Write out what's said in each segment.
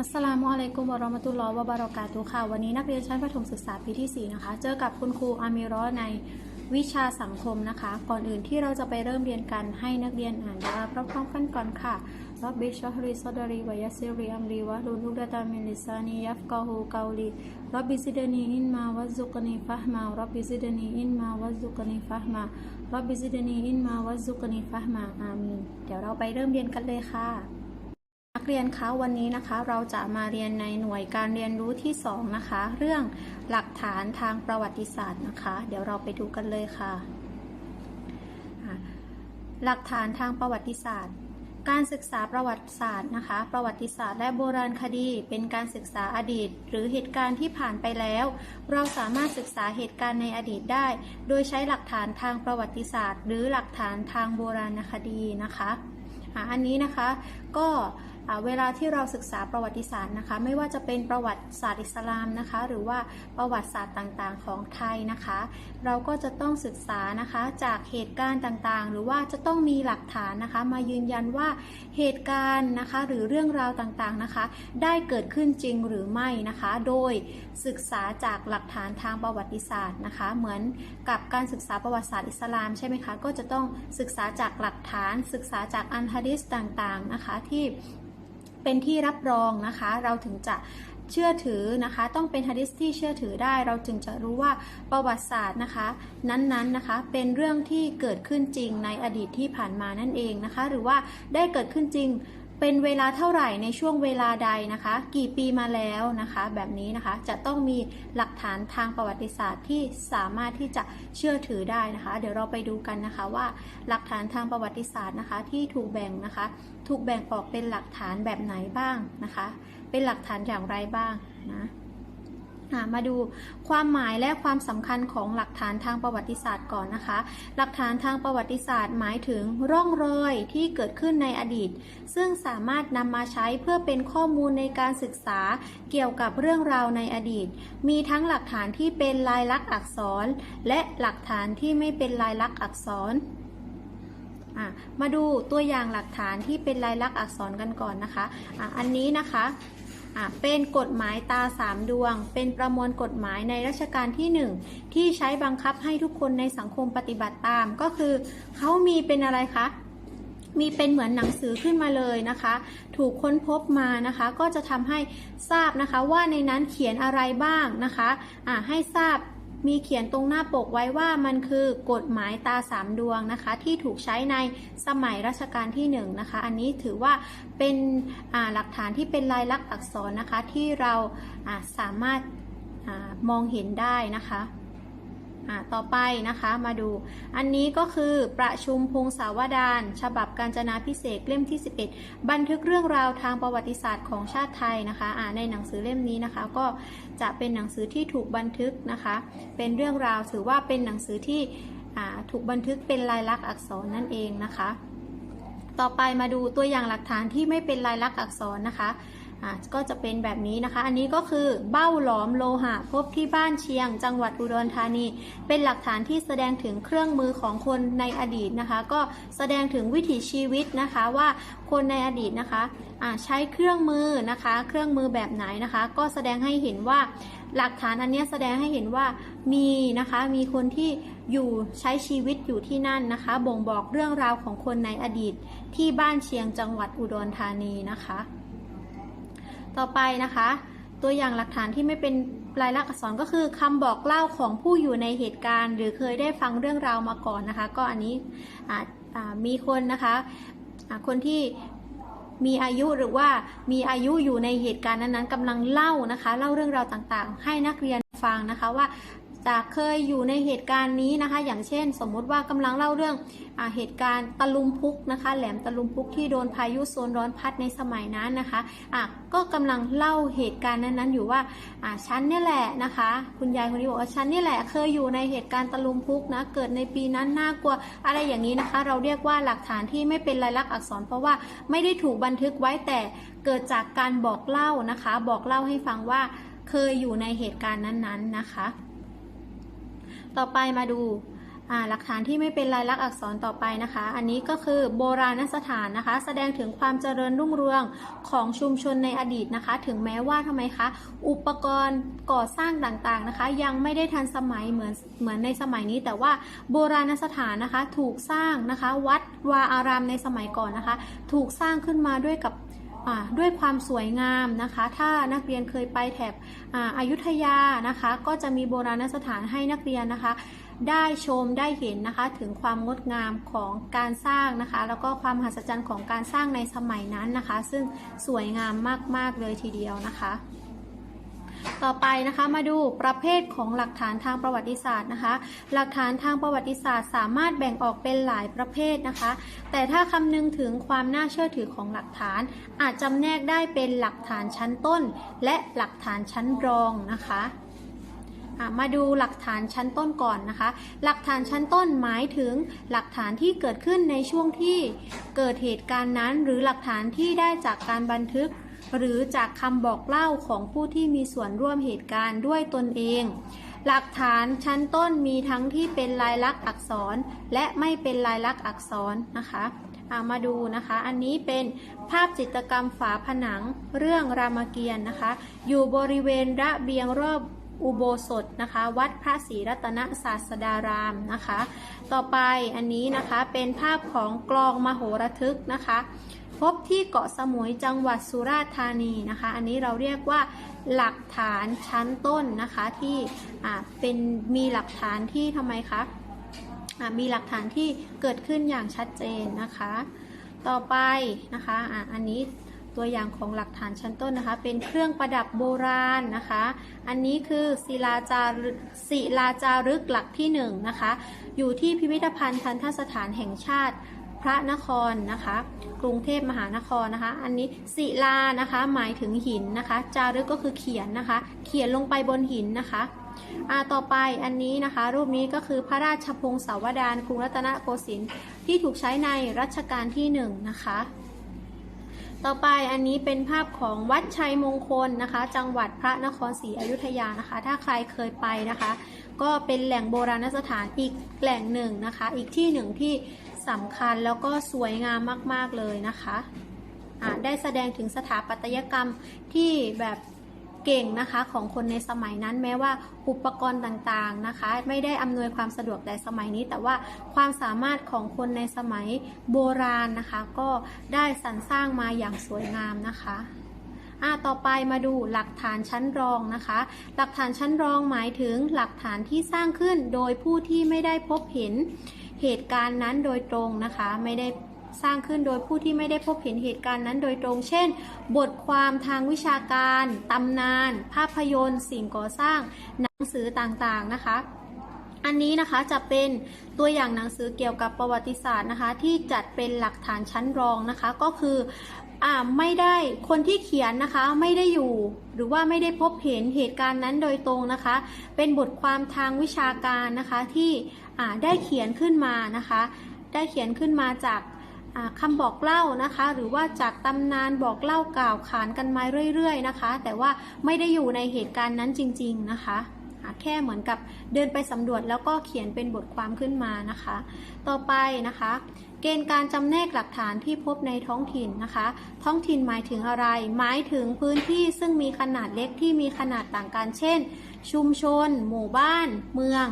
อัสสลามุอะลัยกุมวะราะมะตุลลอฮ์วะบารอกาตุค่ะ วันนี้นักเรียนชั้นประถมศึกษาปีที่ 4 นะคะ เจอกับคุณครูอามิรอในวิชาสังคมนะคะ ก่อนอื่นที่เราจะไปเริ่มเรียนกันให้นักเรียนอ่านดาพร้อมๆกันก่อนค่ะรับบิชฮริซอดารีวะยัสซิริอัมรีวะลุลุกดะตามินลิซานียัฟกอฮูกาลีรับบิซิดนีอินมาวัซุกนีฟะฮมารับบิซิดนีอินมาวัซุกนีฟะฮมารับบิซิดนีอินมาวัซซุกนีฟะฮมาอามีนเดี๋ยวเราไปเริ่มเรียนกันเลยค่ะ นักเรียนคะวันนี้นะคะเราจะมาเรียนในหน่วยการเรียนรู้ที่ 2 นะคะ เรื่องหลักฐานทางประวัติศาสตร์นะคะ เดี๋ยวเราไปดูกันเลยค่ะ หลักฐานทางประวัติศาสตร์ การศึกษาประวัติศาสตร์นะคะ ประวัติศาสตร์และโบราณคดี เป็นการศึกษาอดีต หรือเหตุการณ์ที่ผ่านไปแล้ว เราสามารถศึกษาเหตุการณ์ในอดีตได้ โดยใช้หลักฐานทางประวัติศาสตร์ หรือหลักฐานทางโบราณคดีนะคะอันนี้นะคะก็ เวลาที่เราศึกษาประวัติศาสตร์นะคะ ไม่ว่าจะเป็นประวัติศาสตร์อิสลามนะคะ หรือว่าประวัติศาสตร์ต่างๆ ของไทยนะคะ เราก็จะต้องศึกษานะคะจากเหตุการณ์ต่างๆ หรือว่าจะต้องมีหลักฐานนะคะ มายืนยันว่าเหตุการณ์นะคะ หรือเรื่องราวต่างๆนะคะ ได้เกิดขึ้นจริงหรือไม่นะคะ โดยศึกษาจากหลักฐานทางประวัติศาสตร์นะคะ เหมือนกับการศึกษาประวัติศาสตร์อิสลามใช่ไหมคะก็จะต้องศึกษาจากหลักฐานศึกษาจากอันฮะดิษต่างๆนะคะที่ เป็นที่รับรองนะคะ เราถึงจะเชื่อถือนะคะ ต้องเป็นฮะดิษที่เชื่อถือได้ เราจึงจะรู้ว่าประวัติศาสตร์นะคะ นั้นๆนะคะ เป็นเรื่องที่เกิดขึ้นจริงในอดีตที่ผ่านมานั่นเองนะคะ หรือว่าได้เกิดขึ้นจริง เป็นเวลาเท่าไหร่ในช่วงเวลาใดนะคะ กี่ปีมาแล้วนะคะ แบบนี้นะคะจะต้องมีหลักฐานทางประวัติศาสตร์ที่สามารถที่จะเชื่อถือได้นะคะ เดี๋ยวเราไปดูกันนะคะว่าหลักฐานทางประวัติศาสตร์นะคะ ที่ถูกแบ่งนะคะ ถูกแบ่งออกเป็นหลักฐานแบบไหนบ้างนะคะ เป็นหลักฐานอย่างไรบ้างนะ อะมาดูความหมายและความสำคัญของหลักฐานทางประวัติศาสตร์ก่อนนะคะ หลักฐานทางประวัติศาสตร์หมายถึงร่องรอยที่เกิดขึ้นในอดีต ซึ่งสามารถนำมาใช้เพื่อเป็นข้อมูลในการศึกษาเกี่ยวกับเรื่องราวในอดีต มีทั้งหลักฐานที่เป็นลายลักษณ์อักษร และหลักฐานที่ไม่เป็นลายลักษณ์อักษรมาดูตัวอย่างหลักฐานที่เป็นลายลักษณ์อักษรกันก่อนนะคะอะอันนี้นะคะ เป็นกฎหมายตาสามดวง เป็นประมวลกฎหมายในรัชกาลที่หนึ่งที่ใช้บังคับให้ทุกคนในสังคมปฏิบัติตาม ก็คือเขามีเป็นอะไรคะมีเป็นเหมือนหนังสือขึ้นมาเลยนะคะ ถูกค้นพบมานะคะ ก็จะทำให้ทราบนะคะว่าในนั้นเขียนอะไรบ้างนะคะอะให้ทราบ มีเขียนตรงหน้าปกไว้ว่ามันคือกฎหมายตาสามดวงนะคะ ที่ถูกใช้ในสมัยรัชกาลที่หนึ่งนะคะ อันนี้ถือว่าเป็นหลักฐานที่เป็นลายลักษณ์อักษรนะคะที่เราสามารถอมองเห็นได้นะคะ อ่าต่อไปนะคะมาดู อันนี้ก็คือประชุมพงศาวดารฉบับการจนาพิเศษเล่มที่ 11 บันทึกเรื่องราวทางประวัติศาสตร์ของชาติไทยนะคะอ่าในหนังสือเล่มนี้นะคะ ก็จะเป็นหนังสือที่ถูกบันทึกนะคะ เป็นเรื่องราวถือว่าเป็นหนังสือที่อ่าถูกบันทึกเป็นลายลักษณ์อักษรนั่นเองนะคะ ต่อไปมาดูตัวอย่างหลักฐานที่ไม่เป็นลายลักษณ์อักษรนะคะ อะก็จะเป็นแบบนี้นะคะ อันนี้ก็คือเบ้าหลอมโลหะ พบที่บ้านเชียง จังหวัดอุดรธานี เป็นหลักฐานที่แสดงถึงเครื่องมือของคนในอดีตนะคะ ก็แสดงถึงวิถีชีวิตนะคะว่าคนในอดีตนะคะะใช้เครื่องมือนะคะ เครื่องมือแบบไหนนะคะ ก็แสดงให้เห็นว่าหลักฐานอันนี้แสดงให้เห็นว่ามีนะคะมีคนที่อยู่ใช้ชีวิตอยู่ที่นั่นนะคะ บ่งบอกเรื่องราวของคนในอดีตที่บ้านเชียงจังหวัดอุดรธานีนะคะ ต่อไปนะคะ ตัวอย่างหลักฐานที่ไม่เป็นลายลักษณ์อักษรก็คือคำบอกเล่าของผู้อยู่ในเหตุการณ์ หรือเคยได้ฟังเรื่องราวมาก่อนนะคะ ก็อันนี้มีคนนะคะคนที่มีอายุหรือว่ามีอายุอยู่ในเหตุการณ์นั้นๆกำลังเล่านะคะ เล่าเรื่องราวต่างๆ ให้นักเรียนฟังนะคะว่า จากเคยอยู่ในเหตุการณ์นี้นะคะ อย่างเช่น สมมติว่ากำลังเล่าเรื่องอเหตุการณ์ตะลุมพุกนะคะ แหลมตะลุมพุกที่โดนพายุโซนร้อนพัดในสมัยนั้นนะคะอะก็กำลังเล่าเหตุการณ์นั้นๆอยู่ว่าอะฉันนี่แหละนะคะ คุณยายคนนี้บอกว่าฉันนี่แหละเคยอยู่ในเหตุการณ์ตะลุมพุกนะเกิดในปีนั้นน่ากลัวอะไรอย่างนี้นะคะ เราเรียกว่าหลักฐานที่ไม่เป็นลายลักษณ์อักษร เพราะว่าไม่ได้ถูกบันทึกไว้แต่เกิดจากการบอกเล่านะคะ บอกเล่าให้ฟังว่าเคยอยู่ในเหตุการณ์นั้นๆนะคะ ต่อไปมาดูหลักฐานที่ไม่เป็นลายลักษณ์อักษรต่อไปนะคะ อันนี้ก็คือโบราณสถานนะคะ แสดงถึงความเจริญรุ่งเรืองของชุมชนในอดีตนะคะ ถึงแม้ว่าทำไมคะ อุปกรณ์ก่อสร้างต่างๆนะคะ ยังไม่ได้ทันสมัยเหมือนเหมือนในสมัยนี้ แต่ว่าโบราณสถานนะคะถูกสร้างนะคะ วัดวาอารามในสมัยก่อนนะคะ ถูกสร้างขึ้นมาด้วยกับ ด้วยความสวยงามนะคะ ถ้านักเรียนเคยไปแถบอาอายุทยานะคะ ก็จะมีโบราณสถานให้นักเรียนนะคะ ได้ชมได้เห็นนะคะถึงความงดงามของการสร้างนะคะ แล้วก็ความมหัศจรรย์ของการสร้างในสมัยนั้นนะคะ ซึ่งสวยงามมาก ๆ เลยทีเดียวนะคะ ต่อไปนะคะมาดูประเภทของหลักฐานทางประวัติศาสตร์นะคะ หลักฐานทางประวัติศาสตร์ สามารถแบ่งออกเป็นหลายประเภทนะคะ แต่ถ้าคำนึงถึงความน่าเชื่อถือของหลักฐาน อาจจำแนกได้เป็นหลักฐานชั้นต้น และหลักฐานชั้นรองนะคะมาดูหลักฐานชั้นต้นก่อนนะคะ หลักฐานชั้นต้นหมายถึงหลักฐานที่เกิดขึ้นในช่วงที่เกิดเหตุการณ์นั้น หรือหลักฐานที่ได้จากการบันทึก หรือจากคำบอกเล่าของผู้ที่มีส่วนร่วมเหตุการณ์ด้วยตนเอง หลักฐานชั้นต้นมีทั้งที่เป็นลายลักษณ์อักษร และไม่เป็นลายลักษณ์อักษรนะคะามาดูนะคะ อันนี้เป็นภาพจิตรกรรมฝาผนังเรื่องรามเกียรติ์นะคะ อยู่บริเวณระเบียงรอบอุโบสถนะคะ วัดพระศรีรัตนศาสดารามนะคะ ต่อไปอันนี้นะคะเป็นภาพของกลองมโหระทึกนะคะ พบที่เกาะสมุยจังหวัดสุราษฎร์ธานีนะคะ อันนี้เราเรียกว่าหลักฐานชั้นต้นนะคะที่เป็นมีหลักฐานที่ทำไมคะมีหลักฐานที่เกิดขึ้นอย่างชัดเจนนะคะ ต่อไปนะคะอ่าอันนี้ตัวอย่างของหลักฐานชั้นต้นนะคะ เป็นเครื่องประดับโบราณนะคะ อันนี้คือศิลาจารึกศิลาจารึกหลักที่หนึ่งนะคะ อยู่ที่พิพิธภัณฑ์ทันทสถานแห่งชาติ พระนครนะคะ กรุงเทพมหานครนะคะ อันนี้ศิลานะคะหมายถึงหินนะคะ จารึกก็คือเขียนนะคะ เขียนลงไปบนหินนะคะอ่าต่อไปอันนี้นะคะ รูปนี้ก็คือพระราชพงศาวดารกรุงรัตนโกสินทร์ที่ถูกใช้ในรัชกาลที่หนึ่งนะคะต่อไปอันนี้เป็นภาพของวัดชัยมงคลนะคะ จังหวัดพระนครศรีอยุธยานะคะ ถ้าใครเคยไปนะคะ ก็เป็นแหล่งโบราณสถานอีกแหล่งหนึ่งนะคะ อีกที่หนึ่งที่ สำคัญแล้วก็สวยงามมากๆเลยนะคะะได้แสดงถึงสถาปัตยกรรมที่แบบเก่งนะคะของคนในสมัยนั้นแม้ว่าอุปกรณ์ต่างๆนะคะ ไม่ได้อำนวยความสะดวกในสมัยนี้ แต่ว่าความสามารถของคนในสมัยโบราณนะคะ ก็ได้สรรสร้างมาอย่างสวยงามนะคะอ่าต่อไปมาดูหลักฐานชั้นรองนะคะ หลักฐานชั้นรองหมายถึงหลักฐานที่สร้างขึ้นโดยผู้ที่ไม่ได้พบเห็น เหตุการณ์นั้นโดยตรงนะคะ ไม่ได้สร้างขึ้นโดยผู้ที่ไม่ได้พบเห็นเหตุการณ์นั้นโดยตรง เช่น บทความทางวิชาการ ตำนาน ภาพยนตร์ สิ่งก่อสร้าง หนังสือต่างๆนะคะ อันนี้นะคะจะเป็นตัวอย่างหนังสือเกี่ยวกับประวัติศาสตร์นะคะ ที่จัดเป็นหลักฐานชั้นรองนะคะ ก็คืออ่าไม่ได้คนที่เขียนนะคะไม่ได้อยู่ หรือว่าไม่ได้พบเห็นเหตุการณ์นั้นโดยตรงนะคะ เป็นบทความทางวิชาการนะคะที่ ได้เขียนขึ้นมานะคะ ได้เขียนขึ้นมาจากอ่าคำบอกเล่านะคะ หรือว่าจากตำนานบอกเล่ากล่าวขานกันมาเรื่อยๆนะคะ แต่ว่าไม่ได้อยู่ในเหตุการณ์นั้นจริง ๆนะคะแค่เหมือนกับเดินไปสำรวจแล้วก็เขียนเป็นบทความขึ้นมานะคะ ต่อไปนะคะ เกณฑ์การจำแนกหลักฐานที่พบในท้องถิ่นนะคะ ท้องถิ่นหมายถึงอะไร หมายถึงพื้นที่ซึ่งมีขนาดเล็กที่มีขนาดต่างกันเช่น ชุมชน หมู่บ้าน เมือง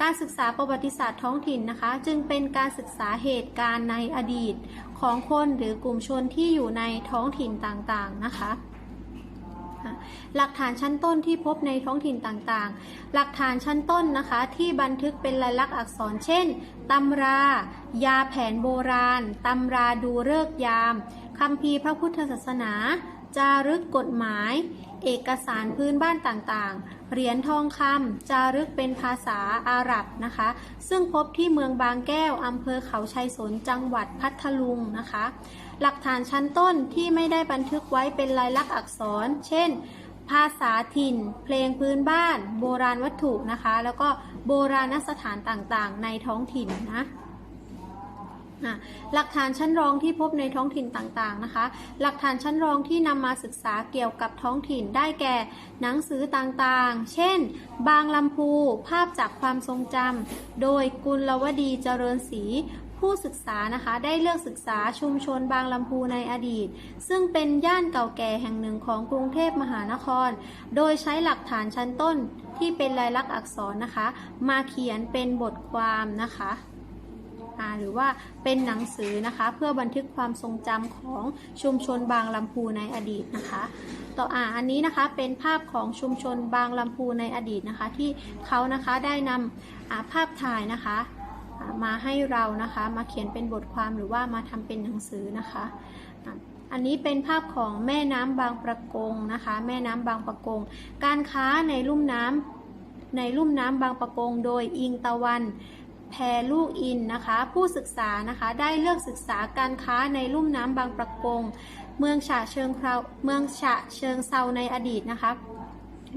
การศึกษาประวัติศาสตร์ท้องถิ่นนะคะ จึงเป็นการศึกษาเหตุการณ์ในอดีตของคนหรือกลุ่มชนที่อยู่ในท้องถิ่นต่างๆนะคะหลักฐานชั้นต้นที่พบในท้องถิ่นต่างๆ หลักฐานชั้นต้นนะคะที่บันทึกเป็นลายลักษณ์อักษร เช่น ตำรา ยาแผนโบราณ ตำราดูเลิกยาม คัมภีร์พระพุทธศาสนา จารึกกฎหมาย เอกสารพื้นบ้านต่างๆ เหรียญทองคำจารึกเป็นภาษาอาหรับนะคะ ซึ่งพบที่เมืองบางแก้วอำเภอเขาชัยสนจังหวัดพัทลุงนะคะ หลักฐานชั้นต้นที่ไม่ได้บันทึกไว้เป็นลายลักษณ์อักษร เช่น ภาษาถิ่น เพลงพื้นบ้าน โบราณวัตถุนะคะ แล้วก็โบราณสถานต่างๆ ในท้องถิ่นนะอะ หลักฐานชั้นรองที่พบในท้องถิ่นต่างๆนะคะ หลักฐานชั้นรองที่นำมาศึกษาเกี่ยวกับท้องถิ่นได้แก่ หนังสือต่างๆ เช่น บางลำพู ภาพจากความทรงจำ โดยกุลวดีเจริญศรีผู้ศึกษานะคะได้เลือกศึกษาชุมชนบางลำพูในอดีต ซึ่งเป็นย่านเก่าแก่แห่งหนึ่งของกรุงเทพมหานคร โดยใช้หลักฐานชั้นต้นที่เป็นลายลักษณ์อักษรนะคะ มาเขียนเป็นบทความนะคะ อ่าหรือว่าเป็นหนังสือนะคะ เพื่อบันทึกความทรงจำของชุมชนบางลำพูในอดีตนะคะ ต่ออ่าอันนี้นะคะเป็นภาพของชุมชนบางลำพูในอดีตนะคะ ที่เขานะคะได้นำอ่าภาพถ่ายนะคะมาให้เรานะคะมาเขียนเป็นบทความหรือว่ามาทำเป็นหนังสือนะคะอะอันนี้เป็นภาพของแม่น้ำบางประกงนะคะ แม่น้ำบางประกง การค้าในลุ่มน้ำในลุ่มน้ำบางประกง โดยอิงตะวัน แพรลูกอินนะคะ ผู้ศึกษานะคะได้เลือกศึกษาการค้าในลุ่มน้ำบางประกง เมืองฉะเชิงเราเมืองฉะเชิงเซาในอดีตนะคะ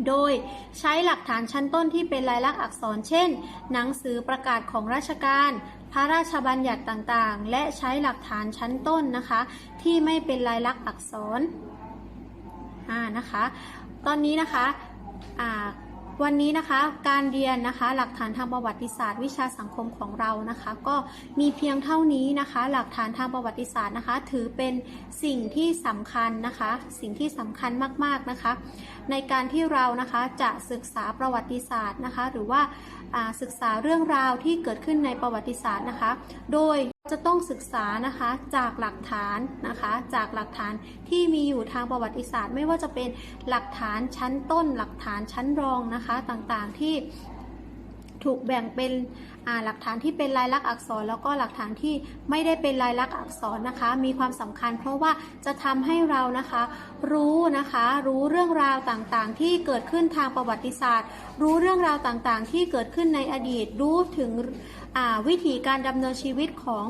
โดยใช้หลักฐานชั้นต้นที่เป็นลายลักษณ์อักษร เช่น หนังสือประกาศของราชการ พระราชบัญญัติต่างๆ และใช้หลักฐานชั้นต้นนะคะ ที่ไม่เป็นลายลักษณ์อักษรอ่านะคะ ตอนนี้นะคะอ่า วันนี้นะคะการเรียนนะคะหลักฐานทางประวัติศาสตร์ วิชาสังคมของเรานะคะ ก็มีเพียงเท่านี้นะคะ หลักฐานทางประวัติศาสตร์นะคะ ถือเป็นสิ่งที่สำคัญนะคะ สิ่งที่สำคัญมากๆนะคะ ในการที่เรานะคะจะศึกษาประวัติศาสตร์นะคะ หรือว่าอ่าศึกษาเรื่องราวที่เกิดขึ้นในประวัติศาสตร์นะคะ โดย จะต้องศึกษานะคะจากหลักฐานนะคะจากหลักฐานที่มีอยู่ทางประวัติศาสตร์ ไม่ว่าจะเป็นหลักฐานชั้นต้น หลักฐานชั้นรองนะคะต่างๆที่ถูกแบ่งเป็นอ่าหลักฐานที่เป็นลายลักษณ์อักษร แล้วก็หลักฐานที่ไม่ได้เป็นลายลักษณ์อักษรนะคะ มีความสำคัญเพราะว่าจะทำให้เรานะคะ รู้นะคะรู้เรื่องราวต่างๆ ที่เกิดขึ้นทางประวัติศาสตร์ รู้เรื่องราวต่างๆ ที่เกิดขึ้นในอดีตรู้ถึง วิธีการดำเนินชีวิตของ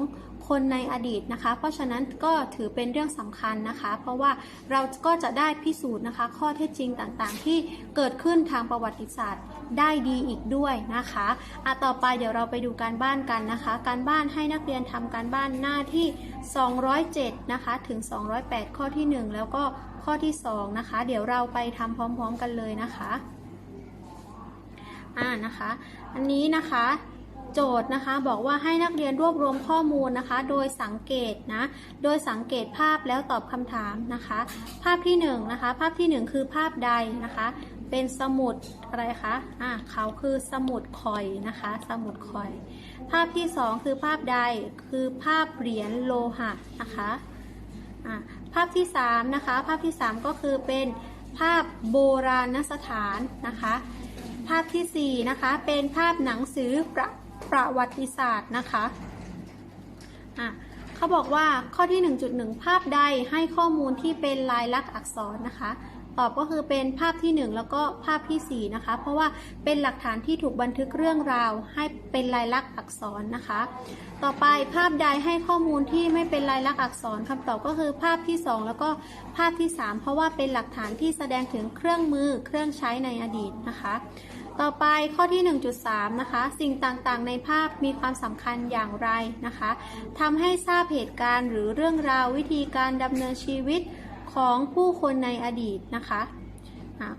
คนในอดีตนะคะ เพราะฉะนั้นก็ถือเป็นเรื่องสำคัญนะคะ เพราะว่าเราก็จะได้พิสูจน์นะคะ ข้อเท็จจริงต่างๆ ที่เกิดขึ้นทางประวัติศาสตร์ได้ดีอีกด้วยนะคะอะต่อไปเดี๋ยวเราไปดูการบ้านกันนะคะ การบ้านให้นักเรียนทำการบ้านหน้าที่ 207 นะคะ ถึง 208 ข้อที่ 1 แล้วก็ข้อที่ 2 นะคะ เดี๋ยวเราไปทำพร้อม ๆ กันเลยนะคะอ่านะคะ อันนี้นะคะ โจทย์นะคะ บอกว่าให้นักเรียนรวบรวมข้อมูลนะคะ โดยสังเกตนะ โดยสังเกตภาพแล้วตอบคำถามนะคะ ภาพที่1นงนะคะ ภาพที่ 1 คือภาพใดนะคะ เป็นสมุดอะไรคะอ่าเขาคือสมุดคอยนะคะ สมุดคอย ภาพที่ 2 คือภาพใดคือภาพเหรียญโลหะนะคะอ่าภาพที่3นะคะ ภาพที่ 3 ก็คือเป็นภาพโบราณสถานนะคะ ภาพทีสี่4นะคะ เป็นภาพหนังสือประ ประวัติศาสตร์นะคะอะเขาบอกว่าข้อที่ 1.1 ภาพใดให้ข้อมูลที่เป็นลายลักษณ์อักษรนะคะ ตอบก็คือเป็นภาพที่ 1 แล้วก็ภาพทีสี่ 4 นะคะ เพราะว่าเป็นหลักฐานที่ถูกบันทึกเรื่องราว ให้เป็นลายลักษณ์อักษรนะคะ ต่อไปภาพใดให้ข้อมูลที่ไม่เป็นลายลักษณ์อักษรคำตอบก็คือภาพที่ 2 แล้วก็ภาพที่ 3 เพราะว่าเป็นหลักฐานที่แสดงถึงเครื่องมือเครื่องใช้ในอดีตนะคะ ต่อไปข้อที่ 1.3 นะคะ สิ่งต่างๆ ในภาพมีความสำคัญอย่างไรนะคะทำให้ทราบเหตุการณ์หรือเรื่องราววิธีการดำเนินชีวิตของผู้คนในอดีตนะคะ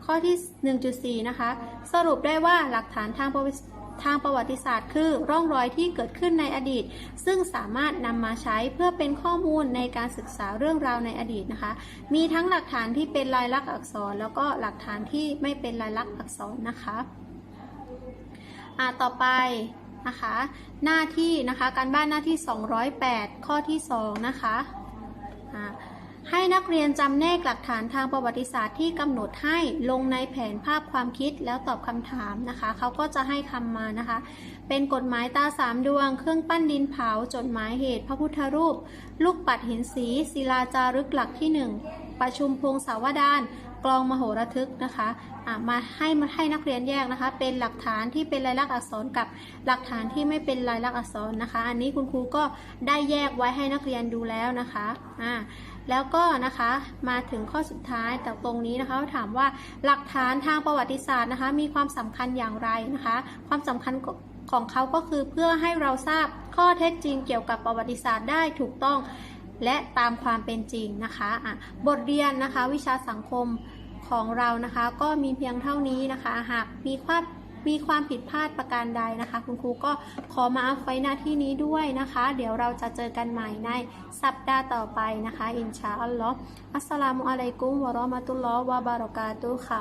ข้อที่ 1.4 นะคะ สรุปได้ว่าหลักฐานทางประวัติทางประวัติศาสตร์ คือร่องรอยที่เกิดขึ้นในอดีต ซึ่งสามารถนำมาใช้เพื่อเป็นข้อมูลในการศึกษาเรื่องราวในอดีตนะคะ มีทั้งหลักฐานที่เป็นลายลักษณ์อักษร แล้วก็หลักฐานที่ไม่เป็นลายลักษณ์อักษรนะคะ อ่าต่อไปนะคะหน้าที่นะคะการบ้านหน้าที่ 208 ข้อที่ 2 นะคะอ่าให้นักเรียนจำแนกหลักฐานทางประวัติศาสตร์ที่กำหนดให้ลงในแผนภาพความคิดแล้วตอบคำถามนะคะ เขาก็จะให้คำมานะคะ เป็นกฎหมายตาสามดวง เครื่องปั้นดินเผา จดหมายเหตุ พระพุทธรูป ลูกปัดหินสีศิลาจารึกหลักที่ 1 ประชุมพงศาวดาร กลองมโหระทึกนะคะะมาให้มาให้นักเรียนแยกนะคะ เป็นหลักฐานที่เป็นลายลักษณ์อักษรกับหลักฐานที่ไม่เป็นลายลักษณ์อักษรนะคะ อันนี้คุณครูก็ได้แยกไว้ให้นักเรียนดูแล้วนะคะอ่าแล้วก็นะคะมาถึงข้อสุดท้ายแต่ตรงนี้นะคะถามว่าหลักฐานทางประวัติศาสตร์นะคะ มีความสำคัญอย่างไรนะคะ ความสำคัญของเขาก็คือเพื่อให้เราทราบข้อเท็จจริงเกี่ยวกับประวัติศาสตร์ได้ถูกต้อง และตามความเป็นจริงนะคะะบทเรียนนะคะวิชาสังคมของเรานะคะก็มีเพียงเท่านี้นะคะ หากมีความมีความผิดพลาดประการใดนะคะ คุณครูก็ขอมาอัพไว้หน้าที่นี้ด้วยนะคะ เดี๋ยวเราจะเจอกันใหม่ในสัปดาห์ต่อไปนะคะ อินชาอัลลอฮ์อัสสลามุอะลัยกุมวะราะมะตุลลอฮ์วะบารอกาตุค่ะ